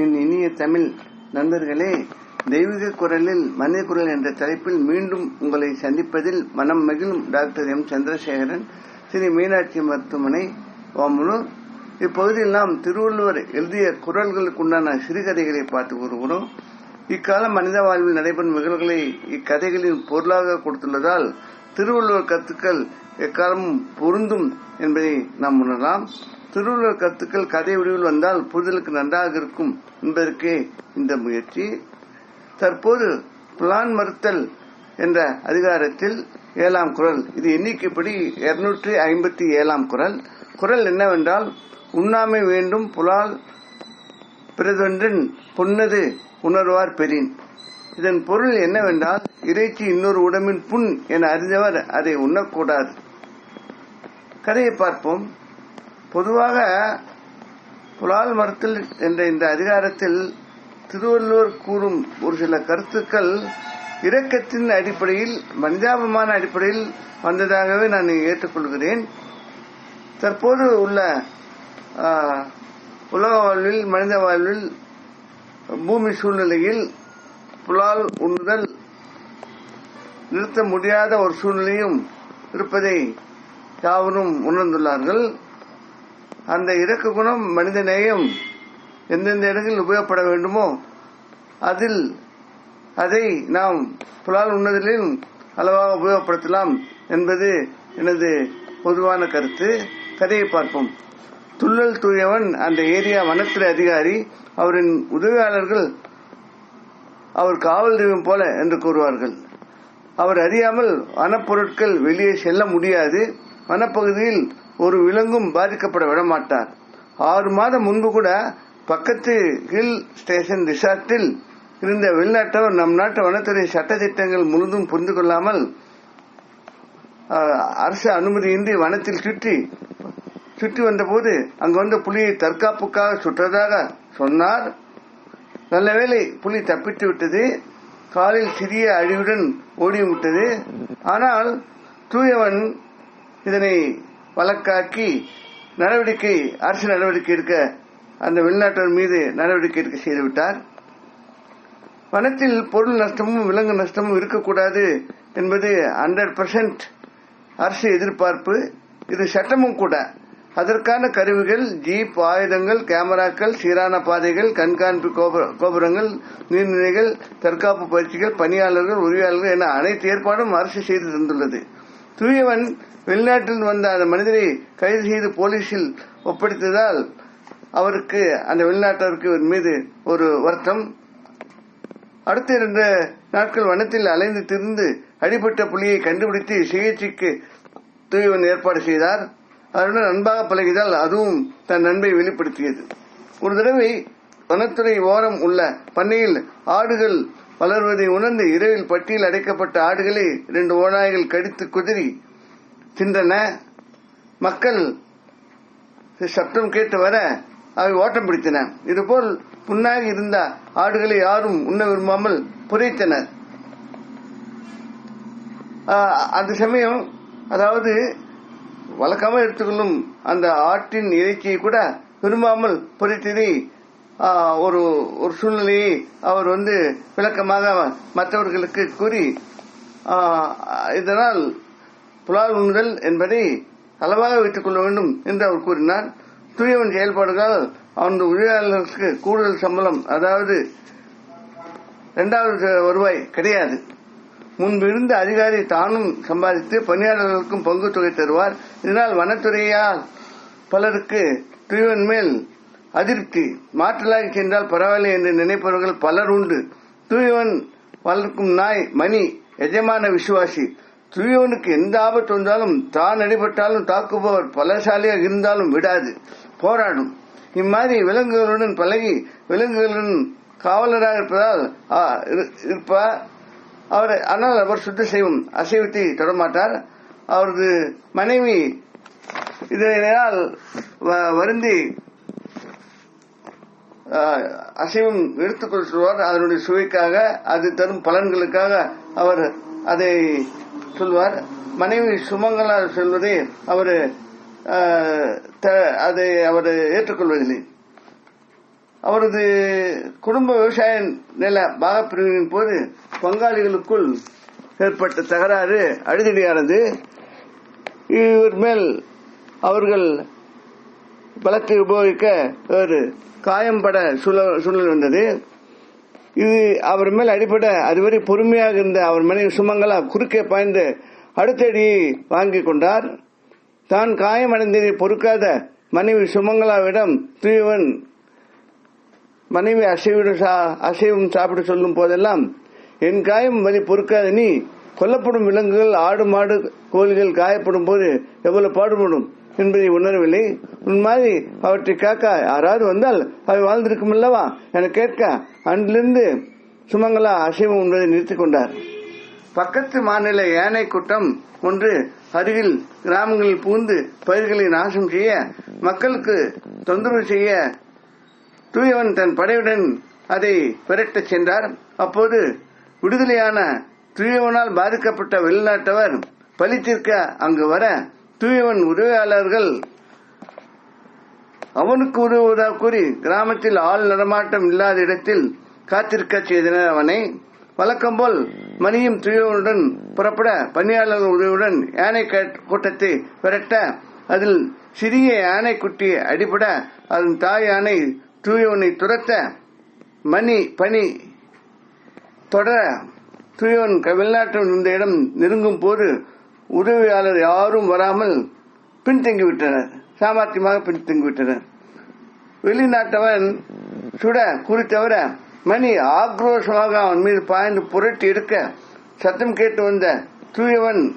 என் இனிய தமிழ் நண்பர்களே தெய்வீக குரலில் மனித குரல் என்ற தலைப்பில் மீண்டும் உங்களை சந்திப்பதில் மனம் மகிழும் டாக்டர் எம். சந்திரசேகரன் ஸ்ரீ மீனாட்சி மருத்துவமனை ஓமலூர் இப்பகுதியில் நாம் திருவள்ளுவர் எழுதிய குரல்களுக்குண்டான சிறுகதைகளை பார்த்து வருகிறோம் இக்கால மனித வாழ்வில் நடைபெறும் நிகழ்வுகளை இக்கதைகளின் பொருளாக கொடுத்துள்ளதால் திருவள்ளுவர் கருத்துக்கள் எக்காலமும் பொருந்தும் என்பதை நாம் உணரலாம். திருவள்ளுவர் கருத்துக்கள் கதை வடிவில் வந்தால் புரிதலுக்கு நன்றாக இருக்கும் என்பதற்கு இந்த முயற்சி. தற்போது பிளான் மறுத்தல் என்ற அதிகாரத்தில் ஏழாம் குரல். இது எண்ணிக்கைப்படி இருநூற்றி ஐம்பத்தி ஏழாம் குரல். குரல் என்னவென்றால் உண்ணாமை வேண்டும் புலால் பிறதொன்றின் பொன்னது உணர்வார் பெறின். இதன் பொருள் என்னவென்றால் இறைச்சி இன்னொரு உடம்பின் புண் என அறிந்தவர் அதை உண்ணக்கூடாது. கதையை பார்ப்போம். பொதுவாக புலால் மரத்தில் என்ற இந்த அதிகாரத்தில் திருவள்ளுவர் கூறும் ஒரு சில கருத்துக்கள் இரக்கத்தின் அடிப்படையில் மனிதாபமான அடிப்படையில் வந்ததாகவே நான் ஏற்றுக்கொள்கிறேன். தற்போது உள்ள உலக வாழ்வில் மனித வாழ்வில் பூமி சூழ்நிலையில் புலால் உண்ணுதல் நிறுத்த முடியாத ஒரு சூழ்நிலையும் இருப்பதை யாவரும் உணர்ந்துள்ளார்கள். அந்த இறக்க குணம் மனித நேயம் எந்தெந்த இடங்களில் உபயோகப்பட வேண்டுமோ அதில் அதை நாம் புலால் உண்ணதிலும் அளவாக உபயோகப்படுத்தலாம் என்பது எனது பொதுவான கருத்து. கதையை பார்ப்போம். துள்ளல் தூயவன் அந்த ஏரியா வனத்துறை அதிகாரி அவரின் உதவியாளர்கள் அவர் காவல் தெய்வம் போல என்று கூறுவார்கள். அவர் அறியாமல் வனப்பொருட்கள் வெளியே செல்ல முடியாது. வனப்பகுதியில் ஒரு விலங்கும் பாதிக்கப்பட விடமாட்டார். ஆறு மாதம் முன்பு கூட பக்கத்து ஹில் ஸ்டேஷன் ரிசார்ட்டில் இருந்த வெளிநாட்டவர் நம் நாட்டு வனத்துறை சட்டத்திட்டங்கள் முழுதும் புரிந்து கொள்ளாமல் அரசு அனுமதியின்றி வனத்தில் சுற்றி சுற்றி வந்தபோது அங்கு வந்த புலியை தற்காப்புக்காக சுற்றதாக சொன்னார். நல்லவேளை புலி தப்பித்து விட்டது. காலில் சிறிய அழிவுடன் ஓடிவிட்டது ஆனால் தூயவன் இதனை வழக்காக்கி நடவடிக்கை அரசு நடவடிக்கை எடுக்க அந்த வெளிநாட்டவர் மீது நடவடிக்கை எடுக்க செய்துவிட்டார். வனத்தில் பொருள் நஷ்டமும் விலங்கு நஷ்டமும் இருக்கக்கூடாது என்பது ஹண்ட்ரட் பர்சன்ட் அரசு எதிர்பார்ப்பு. இது சட்டமும் கூட. அதற்கான கருவிகள் ஜீப் ஆயுதங்கள் கேமராக்கள் சீரான பாதைகள் கண்காணிப்பு கோபுரங்கள் நீர்நிலைகள் தற்காப்பு பயிற்சிகள் பணியாளர்கள் உரிமையாளர்கள் என அனைத்து ஏற்பாடும் அரசு செய்து தந்துள்ளது. தூயவன் வெளிநாட்டில் வந்த அந்த மனிதரை கைது செய்து போலீசில் ஒப்படைத்ததால் அவருக்கு அந்த வெளிநாட்டவருக்கு மீது ஒரு வருத்தம். அடுத்த இரண்டு நாட்கள் வனத்தில் அலைந்து திரிந்து அடிபட்ட புலியை கண்டுபிடித்து சிகிச்சைக்கு தூயவன் ஏற்பாடு செய்தார். அதனுடன் அன்பாக பழகியதால் அதுவும் தன் நண்பை வெளிப்படுத்தியது. ஒரு தடவை வனத்துறை ஓரம் உள்ள பண்ணையில் ஆடுகள் வளர்வதை உணர்ந்து இரவில் பட்டியல் அடைக்கப்பட்ட ஆடுகளை இரண்டு ஓநாய்கள் கடித்து குதிரி தின்றன. மக்கள் சப்தம் கேட்டு வர அவை ஓட்டம் பிடித்தன. இதுபோல் புண்ணாகி இருந்த ஆடுகளை யாரும் உண்ண விரும்பாமல் புதைத்தனர். அந்த சமயம் அதாவது வழக்கமாக எடுத்துக்கொள்ளும் அந்த ஆட்டின் இறைச்சியை கூட விரும்பாமல் புதைத்ததை ஒரு ஒரு சூழ்நிலையை அவர் வந்து விளக்கமாக மற்றவர்களுக்கு கூறி இதனால் புலால் உண்ணுதல் என்பதை அளவாக வைத்துக் கொள்ள வேண்டும் என்று அவர் கூறினார். தூயவன் செயல்பாடுகளால் அவனது உதவியாளர்களுக்கு கூடுதல் சம்பளம் அதாவது இரண்டாவது வருவாய் கிடையாது. முன்பு இருந்த அதிகாரி தானும் சம்பாதித்து பணியாளர்களுக்கும் பங்கு தொகை தருவார். இதனால் வனத்துறையால் பலருக்கு தூயவன் மேல் அதிருப்தி. மாற்றலாகி சென்றால் பரவாயில்லை என்று நினைப்பவர்கள் பலர் உண்டு. தூயவன் வளர்க்கும் நாய் மணி எஜமான விசுவாசி. துரியவனுக்கு எந்த ஆபத்து வந்தாலும் தான் அடிபட்டாலும் தாக்குபவர் பலசாலியாக இருந்தாலும் விடாது போராடும். இம்மாதிரி விலங்குகளுடன் பழகி விலங்குகளுடன் காவலராக இருப்பதால் இருப்பார் அவர் ஆனால் அவர் சுத்த செய்வோம் அசைவத்தை தொடமாட்டார். அவரது மனைவி இதனால் வருந்தி அசைவம் எடுத்துக்கொள் சொல்வார். அதனுடைய சுவைக்காக அது தரும் பலன்களுக்காக அவர் அதை சொல்வார். மனைவி சுமங்கலா சொல்வதை அவர் அதை அவர் ஏற்றுக்கொள்வதில்லை. அவரது குடும்ப விவசாய நில பாகப்பிரிவின் போது பங்காளிகளுக்குள் ஏற்பட்ட தகராறு அழுதடியானது இவர் மேல் அவர்கள் பலத்தை உபயோகிக்க ஒரு காயம்பட சூழல் சூழல் வந்தது. இது அவர் மேல் அடிப்பட. அதுவரை பொறுமையாக இருந்த அவர் மனைவி சுமங்கலா குறுக்கே பாய்ந்து அடுத்தடியை வாங்கி வாங்கிக் கொண்டார். தான் காயமடைந்ததை பொறுக்காத மனைவி சுமங்கலாவிடம் தூயவன் மனைவி அசைவிடம் சா- அசைவம் சாப்பிட சொல்லும் போதெல்லாம் என் காயம் வலி பொறுக்காத நீ கொல்லப்படும் விலங்குகள் ஆடு மாடு கோழிகள் காயப்படும் போது எவ்வளவு பாடுபடும்? என்பதை உணரவில்லை. உன் மாதிரி அவற்றை காக்க யாராவது வந்தால் அவை வாழ்ந்திருக்கும் அல்லவா? என கேட்க அன்றிலிருந்து சுமங்கலா அசைவம் உண்பதை நிறுத்திக் கொண்டார். பக்கத்து மாநில யானை கூட்டம் ஒன்று அருகில் கிராமங்களில் புகுந்து பயிர்களை நாசம் செய்ய மக்களுக்கு தொந்தரவு செய்ய தூயவன் தன் படையுடன் அதை விரட்டச் சென்றார். அப்போது விடுதலையான தூயவனால் பாதிக்கப்பட்ட வெளிநாட்டவர் பழி தீர்க்க அங்கு வர தூயவன் உதவியாளர்கள். அவனுக்கு உதவுவதாக கூறி கிராமத்தில் ஆள் நடமாட்டம் இல்லாத இடத்தில் காத்திருக்க செய்தனர் அவனை. வழக்கம் போல் மணியும் தூயவனுடன் புறப்பட பணியாளர்கள் உதவியுடன் யானை கட்- கூட்டத்தை விரட்ட அதில் சிறிய யானை குட்டி அடிபட அதன் தாய் யானை தூயவனை துரத்த மணி பணி தொடர தூயவன் வெளிநாட்டில் இருந்த இடம் நெருங்கும் போது உதவியாளர் யாரும் வராமல் பின்தங்கிவிட்டனர். சாமர்த்தியமாக பின்தங்கிவிட்டனர். வெளிநாட்டவன் சுட குறித்தவர மணி ஆக்ரோஷமாக அவன் மீது பாய்ந்து புரட்டி எடுக்க சத்தம் கேட்டு வந்த தூயவன்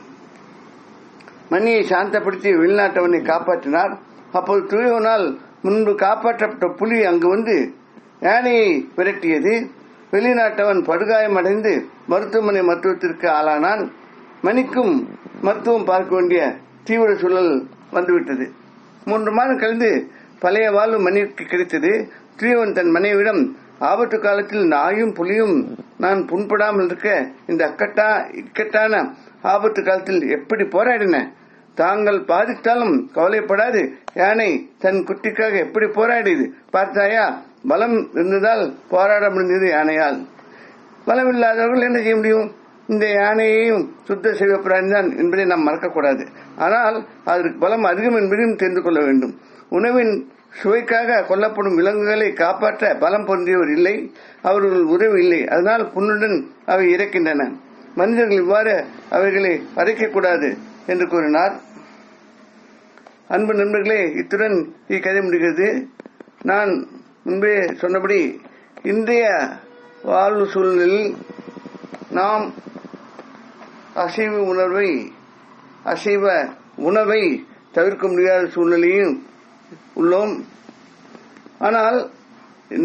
மணியை சாந்தப்படுத்தி வெளிநாட்டவனை காப்பாற்றினார். அப்போது தூயவனால் முன்பு காப்பாற்றப்பட்ட புலி அங்கு வந்து யானையை விரட்டியது. வெளிநாட்டவன் படுகாயமடைந்து மருத்துவமனை மருத்துவத்திற்கு ஆளானான். மணிக்கும் மருத்துவம் பார்க்க வேண்டிய தீவிர சூழல் வந்துவிட்டது. மூன்று மாதம் கழிந்து பழைய வாழ்வு மணிக்கு கிடைத்தது. ஸ்ரீவன் தன் மனைவிடம் ஆபத்து காலத்தில் நாயும் புலியும் நான் புண்படாமல் இருக்க இந்த அக்கட்டா இக்கட்டான ஆபத்து காலத்தில் எப்படி போராடின? தாங்கள் பாதித்தாலும் கவலைப்படாது. யானை தன் குட்டிக்காக எப்படி போராடியது? பார்த்தாயா பலம் இருந்ததால் போராட முடிந்தது யானையால். பலம் இல்லாதவர்கள் என்ன செய்ய முடியும்? இந்த யானையையும் சுத்த சிவப்பிராணி தான் என்பதை நாம் மறக்கக்கூடாது. ஆனால் அதற்கு பலம் அதிகம் என்பதையும் தெரிந்து கொள்ள வேண்டும். உணவின் சுவைக்காக கொல்லப்படும் விலங்குகளை காப்பாற்ற பலம் பொருந்தியவர் இல்லை அவர்கள் உதவி இல்லை. அதனால் புண்ணுடன் அவை இறக்கின்றன. மனிதர்கள் இவ்வாறு அவைகளை வதைக்கக்கூடாது என்று கூறினார். அன்பு நண்பர்களே இத்துடன் இக்கதை முடிகிறது. நான் முன்பே சொன்னபடி இந்திய வாழ்வு சூழ்நிலையில் நாம் அசைவ உணர்வை அசைவ உணவை தவிர்க்க முடியாத சூழ்நிலையும் உள்ளோம். ஆனால்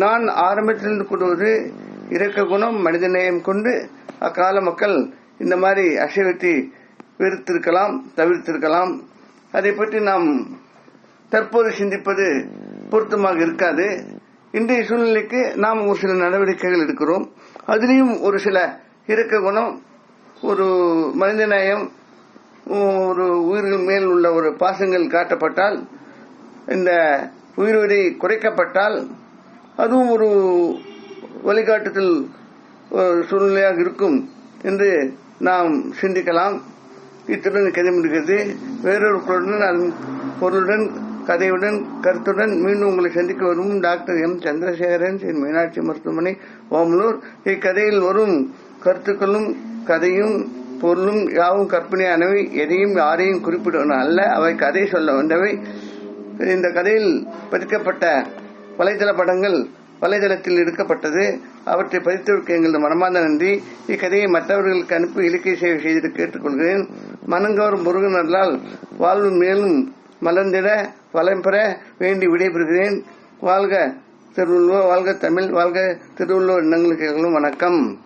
நான் ஆரம்பத்திலிருந்து கூறுவது இறக்க குணம் மனித நேயம் கொண்டு அக்கால மக்கள் இந்த மாதிரி அசைவத்தை வெறுத்திருக்கலாம் தவிர்த்திருக்கலாம். அதை பற்றி நாம் தற்போது சிந்திப்பது பொருத்தமாக இருக்காது. இன்றைய சூழ்நிலைக்கு நாம் ஒரு சில நடவடிக்கைகள் எடுக்கிறோம். அதிலையும் ஒரு சில இறக்க குணம் ஒரு மனிதநேயம் ஒரு உயிர்கள் மேல் உள்ள ஒரு பாசங்கள் காட்டப்பட்டால் இந்த உயிர்வதை குறைக்கப்பட்டால் அதுவும் ஒரு வழிகாட்டுதல் ஒரு சூழ்நிலையாக இருக்கும் என்று நாம் சிந்திக்கலாம். இத்துடன் கதை முடிகிறது. வேறொரு பொருளுடன் அதன் பொருளுடன் கதையுடன் கருத்துடன் மீண்டும் உங்களை சந்திக்க வரும் டாக்டர் எம். சந்திரசேகரன் ஸ்ரீ மீனாட்சி மருத்துவமனை ஓமலூர். இக்கதையில் வரும் கருத்துக்களும் கதையும் பொருளும் யாவும் கற்பனையானவை எதையும் யாரையும் குறிப்பிடுவன அல்ல அவை கதை சொல்ல வந்தவை. இந்த கதையில் பதிக்கப்பட்ட வலைதள படங்கள் வலைதளத்தில் எடுக்கப்பட்டது. அவற்றை பதித்தவருக்கு எங்களது மனமார்ந்த நன்றி. இக்கதையை மற்றவர்களுக்கு அனுப்பி இலக்கிய சேவை செய்து கேட்டுக்கொள்கிறேன். மனங்கவரும் முருகனர்களால் வாழ்வு மேலும் மலர்ந்திட வளம் பெற வேண்டி விடைபெறுகிறேன். வாழ்க திருவள்ளுவர் வாழ்க தமிழ் வாழ்க திருவள்ளுவர் எண்ணங்களுக்கு வணக்கம்.